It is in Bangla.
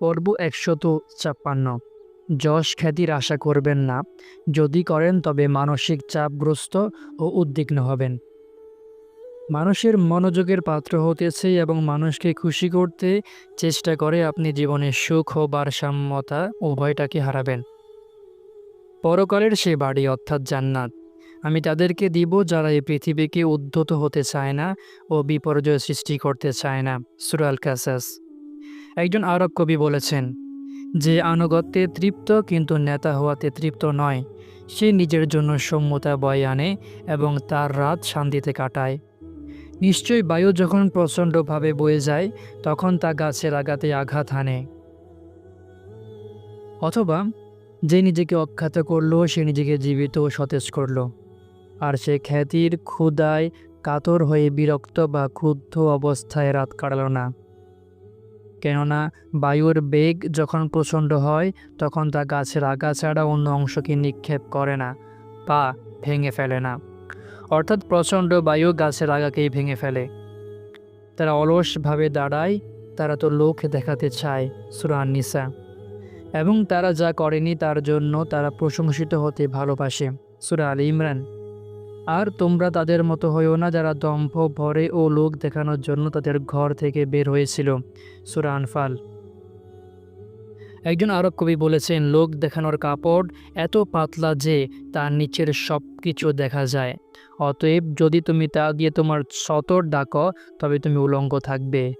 পর্ব একশত ছাপ্পান্ন। যশ খ্যাতির আশা করবেন না। যদি করেন তবে মানসিক চাপগ্রস্ত ও উদ্বিগ্ন হবেন। মানুষের মনোযোগের পাত্র হতেছে এবং মানুষকে খুশি করতে চেষ্টা করে আপনি জীবনে সুখ ও ভারসাম্যতা উভয়টাকে হারাবেন। পরকালের সে বাড়ি অর্থাৎ জান্নাত। আমি তাদেরকে দিব যারা এই পৃথিবীকে উদ্ধত হতে চায় না ও বিপর্যয় সৃষ্টি করতে চায় না। সুরাল কাসাস। একজন আরব কবি বলেছেন যে, আনুগত্যে তৃপ্ত কিন্তু নেতা হওয়াতে তৃপ্ত নয়। সে নিজের জন্য সম্যতা বয়ে আনে এবং তার রাত শান্তিতে কাটায়। নিশ্চয়ই বায়ু যখন প্রচণ্ডভাবে বয়ে যায়, তখন তা গাছের আঘাতে আঘাত হানে। অথবা যে নিজেকে অখ্যাত করল, সে নিজেকে জীবিত ও সতেজ করল। আর সে খ্যাতির ক্ষুদায় কাতর হয়ে বিরক্ত বা ক্ষুব্ধ অবস্থায় রাত কাটাল না। কেননা বায়ুর বেগ যখন প্রচণ্ড হয়, তখন তা গাছের আগা ছাড়া অন্য অংশকে নিক্ষেপ করে না, পা ভেঙে ফেলে না। অর্থাৎ প্রচণ্ড বায়ু গাছের আগাকেই ভেঙে ফেলে। তারা অলসভাবে দাঁড়ায়, তারা তো লোক দেখাতে চায় সুরান নিসা এবং তারা যা করেনি তার জন্য তারা প্রশংসিত হতে ভালোবাসে, সুরা আলী ইমরান আর তোমরা তাদের মতো হয়েও না যারা দম্ভ, ভরে ও লোক দেখানোর জন্য তাদের ঘর থেকে বের হয়েছিল। সুরা আনফাল। একজন আরব কবি বলেছেন, লোক দেখানোর কাপড় এত পাতলা যে তার নিচের সব কিছু দেখা যায়। অতএব যদি তুমি তা দিয়ে তোমার সতর ডাকো, তবে তুমি উলঙ্গ থাকবে।